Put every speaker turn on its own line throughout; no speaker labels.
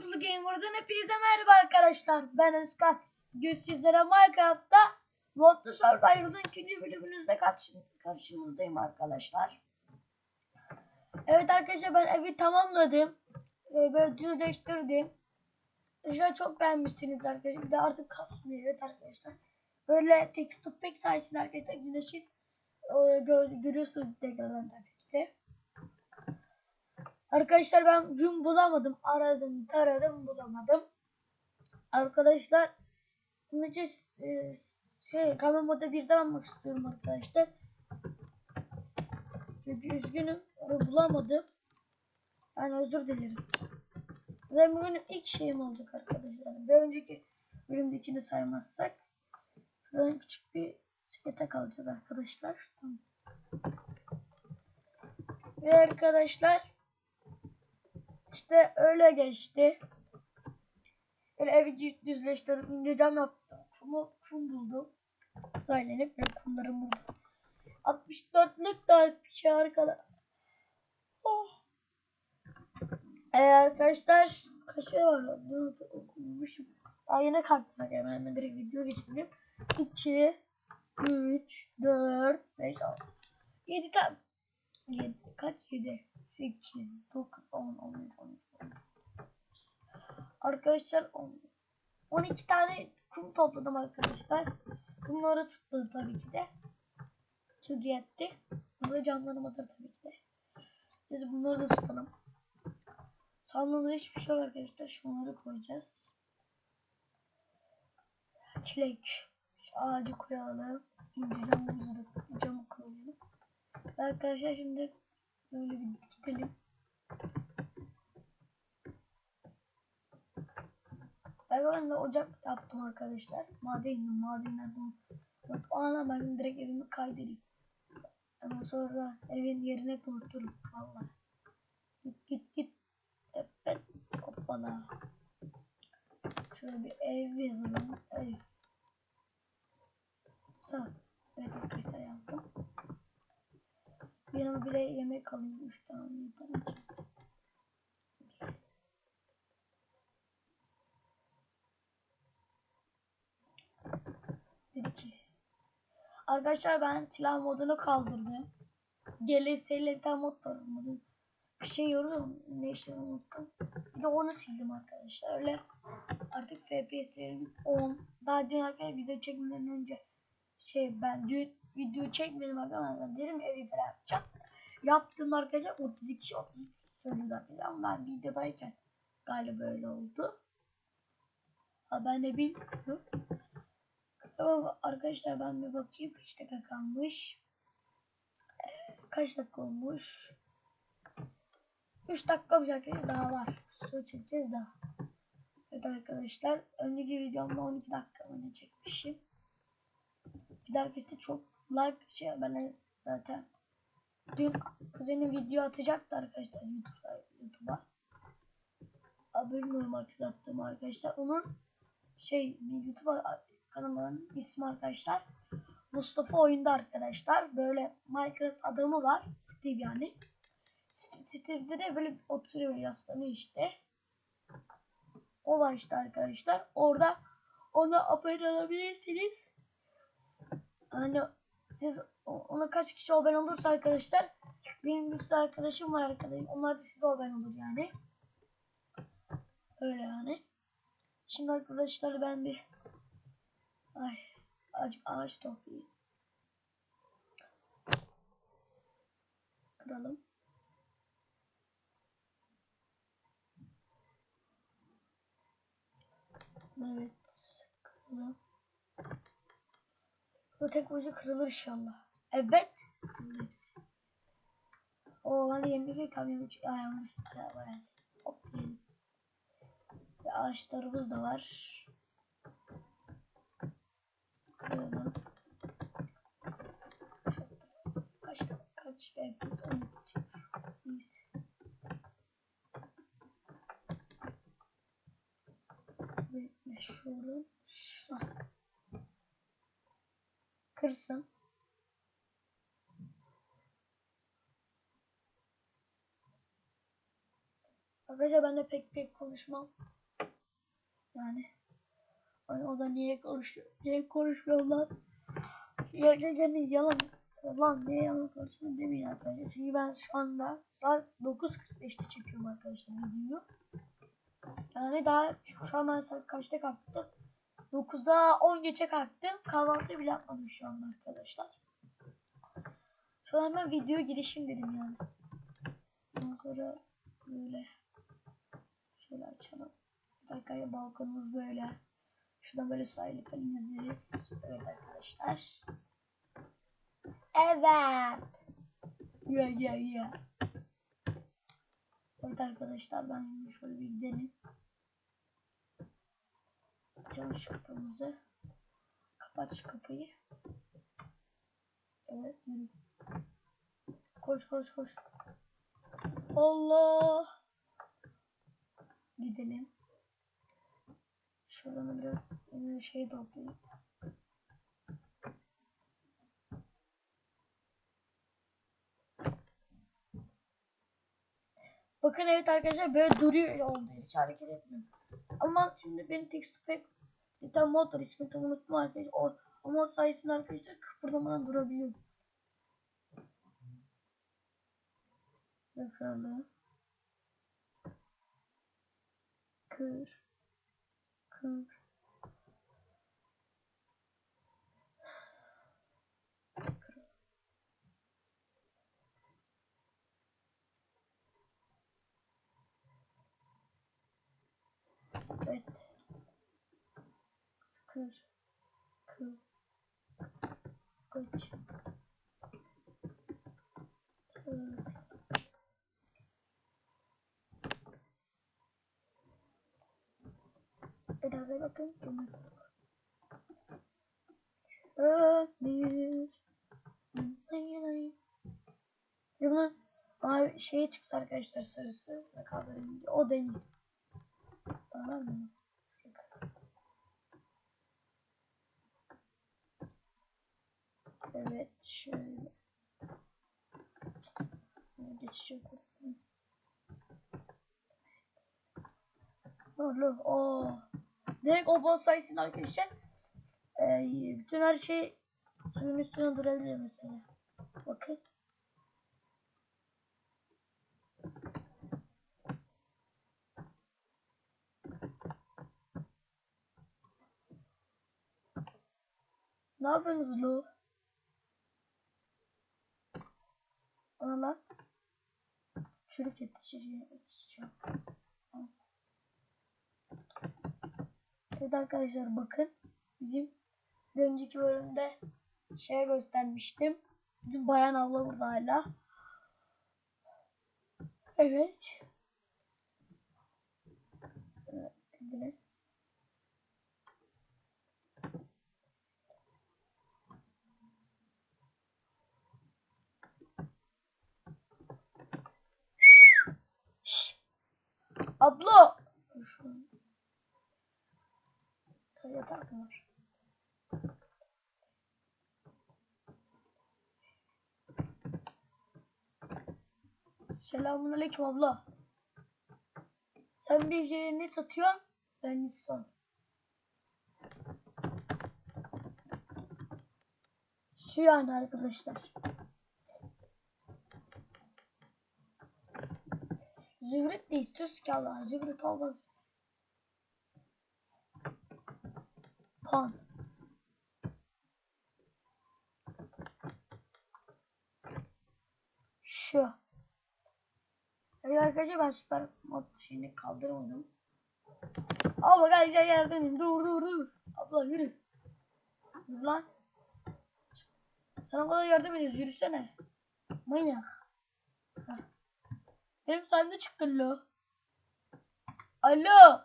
Modulu Gamer'dan hepinize merhaba arkadaşlar. Ben Özkan. Bugün sizlere Minecraft'ta Modlu Survivor'ın ikinci bölümünüzde karşı, karşınızdayım arkadaşlar. Evet arkadaşlar ben evi tamamladım. Böyle düzleştirdim. Şu çok beğenmişsiniz arkadaşlar. Bir de artık kasmıyor evet arkadaşlar. Böyle texture pack sayesinde arkadaşlar güneşi e, gö- görüyorsunuz tekrardan tabii ki de. Arkadaşlar ben gün bulamadım. Aradım, taradım, bulamadım. Arkadaşlar bunun için e, şey kamera moda birden almak istiyorum arkadaşlar. Çünkü üzgünüm. bulamadım. Yani özür dilerim. Zaten benim ilk şeyim olacak arkadaşlar. Bir önceki bölümdekini saymazsak. Şuradan küçük bir yatak alacağız arkadaşlar. Tamam. Ve arkadaşlar işte öyle geçti. Böyle evi düzleştirdim. İnce cam yaptım. Kumu, kum buldum. Saylenip ve kumları buldum. 64'lük da bir şey arkadaşlar. Oh. Ee, arkadaşlar kaç şey var? Dur, okumuşum. Daha yine kalktım. Hemen direkt video geçelim. 2 3 4 5 6 7 tane 7 kaç 7 8 9 10 11 12 13 Arkadaşlar 10 12 tane kum topladım arkadaşlar. Kumları ısıtladım tabii ki de. Çok yetti. Burada camlarım hazır tabii ki de. Biz bunları da ısıtalım. Sandığımda hiçbir şey yok arkadaşlar. Şunları koyacağız. Çilek. Şu ağacı koyalım. Camımızı da camı koyalım. Arkadaşlar şimdi böyle bir gidelim. Ben de ocak yaptım arkadaşlar. Maden madenlerden. Bak ana ben direkt evimi kaydedeyim. Ama sonra evin yerine koydurum. Valla. Git git git. Evet. Hoppala. Şöyle bir ev yazalım. Ev. Sağ. Evet arkadaşlar yazdım. Yanıma bile yemek alayım. 3 tane yeter. Bir iki. Arkadaşlar ben silah modunu kaldırdım. GLS ile bir tane mod var. Bir şey yoruyorum. Ne işte unuttum. Bir de onu sildim arkadaşlar. Öyle artık FPS'lerimiz 10. Daha dün arkadaşlar video çekmeden önce şey ben video çekmedim arkadaşlar. Dedim evi falan yapacağım. Yaptım arkadaşlar 32 33 söyledi arkadaşlar ama ben videodayken galiba böyle oldu. Ha ben de bilmiyorum. Tamam arkadaşlar ben bir bakayım dakika kalmış. Kaç dakika olmuş? 3 dakika bir dakika daha var. Su çekeceğiz daha. Evet arkadaşlar önceki videomda 12 dakika önce çekmişim. Bir de arkadaşlar çok like şey ben zaten dün kuzenim video atacaktı arkadaşlar YouTube YouTube'a. Bilmiyorum artık attım arkadaşlar. Onun şey YouTube'a kanalının ismi arkadaşlar. Mustafa oyunda arkadaşlar. Böyle Minecraft adamı var. Steve yani. Steve'de de böyle oturuyor yaslanıyor işte. O var işte arkadaşlar. Orada ona abone olabilirsiniz. Hani siz ona kaç kişi abone olursa arkadaşlar benim bir sürü arkadaşım var arkadaşlar. Onlar da size abone olur yani. Öyle yani. Şimdi arkadaşlar ben bir ay ağaç, ağaç toplayayım. Kıralım. Evet. Kıralım. Bu tek ucu kırılır inşallah. Evet. Hepsi. O hani yemek ve kamyon ayağımız var yani. Hop yiyelim. Ve ağaçlarımız da var. Kıralım. Kaç kaç FPS 12. Neyse. Ve şuradan kırsın. Arkadaşlar ben de pek pek konuşmam. Yani. Hani o zaman niye konuşuyor? Niye konuşmuyorum lan? Ya, yani yalan. Lan niye yalan konuşuyorum demeyin arkadaşlar. Çünkü ben şu anda saat 9.45'te çekiyorum arkadaşlar videoyu. Yani daha şu an ben saat kaçta kalktım? 9'a 10 geçe kalktım. Kahvaltı bile yapmadım şu anda arkadaşlar. Şu an hemen video girişim dedim yani. Ondan sonra böyle şöyle açalım. Arkaya balkonumuz böyle. Şuradan böyle sahili falan izleriz. Evet arkadaşlar. Evet. Ya ya ya. Evet arkadaşlar ben şöyle bir gidelim. Açalım şu kapımızı. Kapat şu kapıyı. Evet. Koş koş koş. Allah. Gidelim. Şuradan da biraz e, şey toplayayım. Bakın evet arkadaşlar böyle duruyor oldu hiç hareket etmiyor. Ama şimdi benim text pack bir tane mod var ismini tam unuttum arkadaşlar. O, o mod sayesinde arkadaşlar kıpırdamadan durabiliyor. Kır. Kır. Kır. Evet. Kır. Kır. Kaç. Kır. Bakın. Bir. Bunun mavi şeye çıksa arkadaşlar sarısı ve kahverengi o değil. Tamam mı? Evet şöyle. Geçiş yok. Doğru. O. Direkt o bol sayısını arkadaşlar. Ee, bütün her şey suyun üstüne durabiliyor mesela. Bakın. Ne yapıyorsunuz lo? Ona lan. Çürük yetişiyor. Evet arkadaşlar bakın. Bizim bir önceki bölümde şey göstermiştim. Bizim bayan abla burada hala. Evet. Gidelim. Şşş. Abla. Şu yatak mı var? Selamun aleyküm abla. Sen bir şey ne satıyorsun? Ben Nissan. Şu yani arkadaşlar. Zümrüt de istiyoruz ki Allah. Zümrüt olmaz bize. Pan. Şu. Arkadaşlar ben süper mod şeyini kaldırmadım. Abla gel gel yerdenim. Dur dur dur. Abla yürü. Dur lan. Sana kadar yardım ediyoruz. Yürüsene. Manyak. Heh. Benim sayemde çıktın lo. Alo.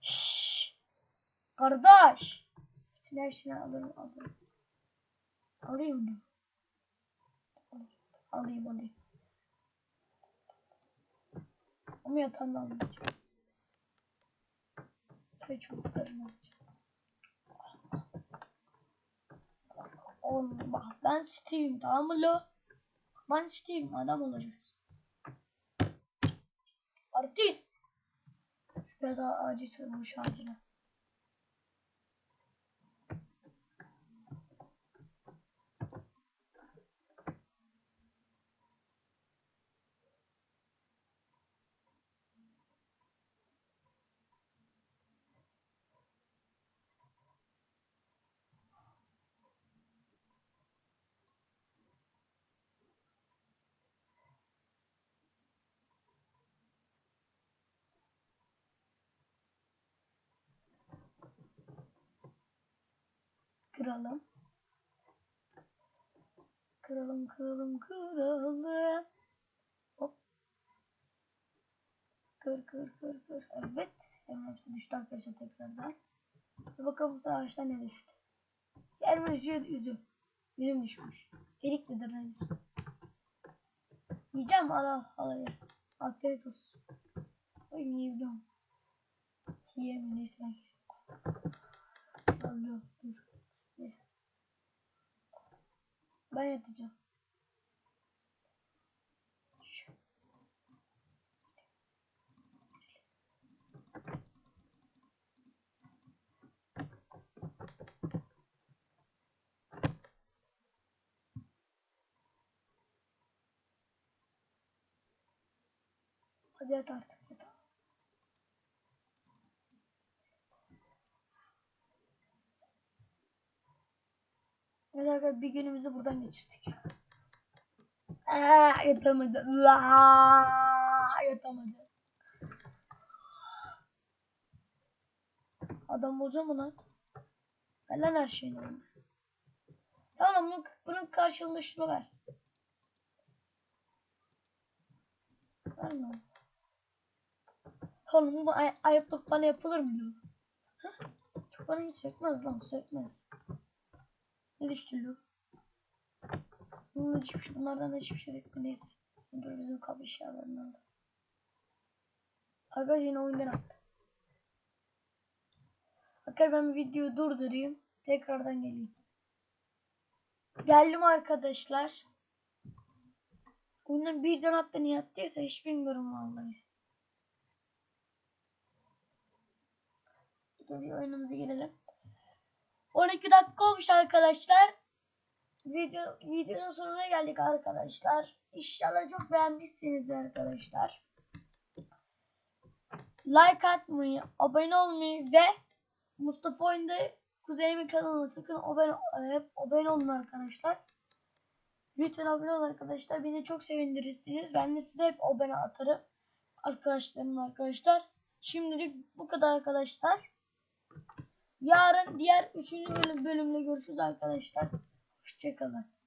Şşş. Kardeş. Bütün her alırım alırım. Alayım mı? Alayım alayım. Ama yatağını almayacağım. Ve çocuklarını alacağım. Oğlum bak ben Steve'im tamam mı lo? Ben Steve'im adam olacaksınız. Artist. Biraz daha acil sığınmış ağacına. Kıralım. Kıralım, kıralım, kıralım. Hop. Kır, kır, kır, kır. Evet. Hemen hepsi düştü arkadaşlar tekrardan. Bir bakalım bu ağaçtan ne düştü. Üzüyor, üzüm. Üzüm düşmüş. Erik midir nedir? Yiyeceğim al al al. al. Afiyet olsun. Oy yiyebiliyorum. Yiyemiyorum neyse ben. Alıyorum dur. Neyse. Ben yatacağım. Şu- Hadi yat artık yat. Evet arkadaşlar bir günümüzü buradan geçirdik. Aa, yatamadım. Aa, yatamadım. Adam olacağım mı lan? Ver lan her şeyini. Tamam bunun, bunun karşılığında şunu ver. Ver mi? Oğlum bu ay ayıplık bana yapılır mı. Hah? Bana hiç sökmez lan sökmez. Ne düştü lu? Bunlar hiçbir şey, bunlardan da hiçbir şey yok. Neyse. Bizim dur bizim kabı eşyalarından da. Arkadaşlar yine oyundan attı. Arkadaşlar ben videoyu durdurayım. Tekrardan geleyim. Geldim arkadaşlar. Oyundan birden attı niye attıysa hiç bilmiyorum vallahi. Dur bir oyunumuza girelim. 12 dakika olmuş arkadaşlar. Video, videonun sonuna geldik arkadaşlar. İnşallah çok beğenmişsinizdir arkadaşlar. Like atmayı, abone olmayı ve Mustafa Oyun'da Kuzey'in kanalına sakın abone, hep abone olun arkadaşlar. Lütfen abone olun arkadaşlar. Beni çok sevindirirsiniz. Ben de size hep abone atarım. Arkadaşlarım arkadaşlar. Şimdilik bu kadar arkadaşlar. Yarın diğer 3. bölüm bölümle görüşürüz arkadaşlar. Hoşçakalın.